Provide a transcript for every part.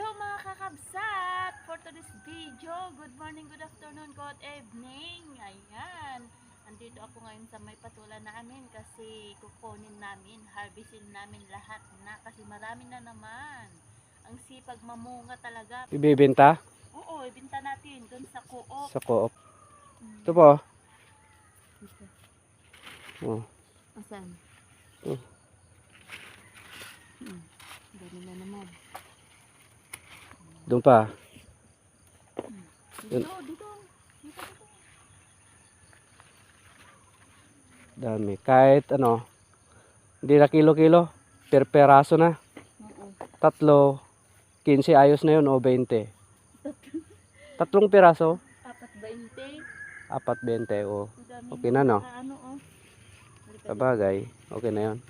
Hello mga kakabsat! For today's video, good morning, good afternoon, good evening. Ayan. Andito ako ngayon sa may patulan namin kasi kukunin namin, harvestin namin lahat na kasi marami na naman. Ang sipag mamunga talaga. Ibibenta Oo, ibinta natin dun sa co-op. sa co-op. Mm. Ito po. Ito. Oh. Asan? Oh. Hmm. Dami na naman. Doon pa. Dito, dito. Dito, dito. Dami. Kahit ano, hindi na kilo-kilo. Per peraso na. Oo. Tatlo. 15 ayos na yun o 20. Tatlong piraso. Apat 20. Apat 20 o. Okay na, no? Ano, oh. Sabagay. Okay na yun.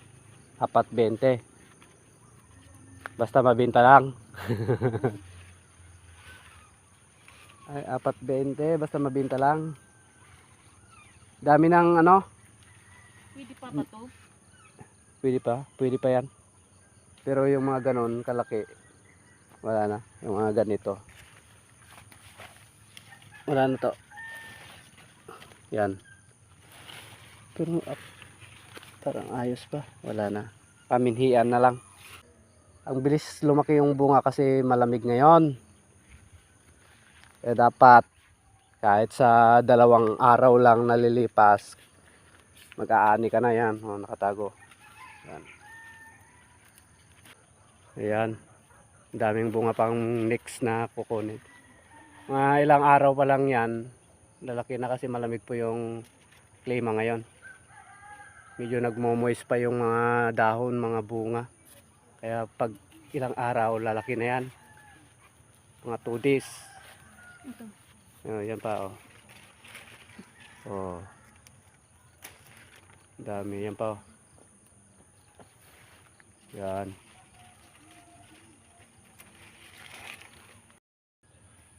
Apat 20. Basta mabinta lang. Ay, apat 20. Basta mabinta lang. Dami ng ano. Pwede pa ba to? Pwede pa. Pwede pa yan. Pero yung mga ganon, kalaki. Wala na. Yung mga ganito. Wala na to. Yan. Pero up, parang ayos pa. Wala na. Paminhian na lang. Ang bilis lumaki yung bunga kasi malamig ngayon. Eh dapat kahit sa dalawang araw lang nalilipas mag-aani ka na yan. O, nakatago. Yan. Ayan. Daming bunga pang mix na kukunin. Mga ilang araw pa lang yan. Lalaki na kasi malamig po yung klima ngayon. Medyo nagmo-moist pa yung mga dahon, mga bunga. Kaya pag ilang araw, lalaki na yan. Mga 2 days. Ito. Oh, yan pa oh. Oh. Dami yan pa oh. Yan.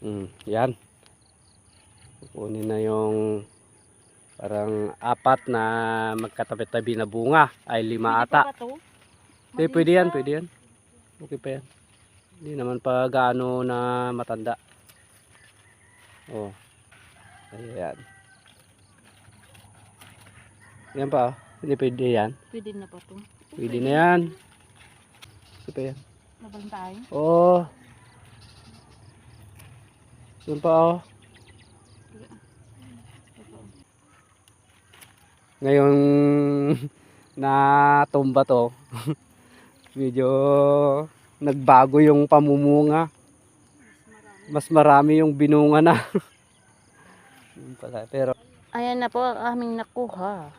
Mm, yan. Kukunin na yung parang apat na magkatabi-tabi na bunga ay lima Pwede ata. Hindi, Mabilis pwede yan, pwede yan. Okay pa yan. Hindi naman pa gaano na matanda. Oh. Ayan. Yan pa oh. Hindi pwede yan. Pwede na pa to. Pwede na yan. Okay pa yan. Nabantay. Oh. Yan pa oh. Ngayong natumba to, medyo nagbago yung pamumunga. Mas marami yung binunga na. Pala. Pero Ayan na po ang aming nakuha.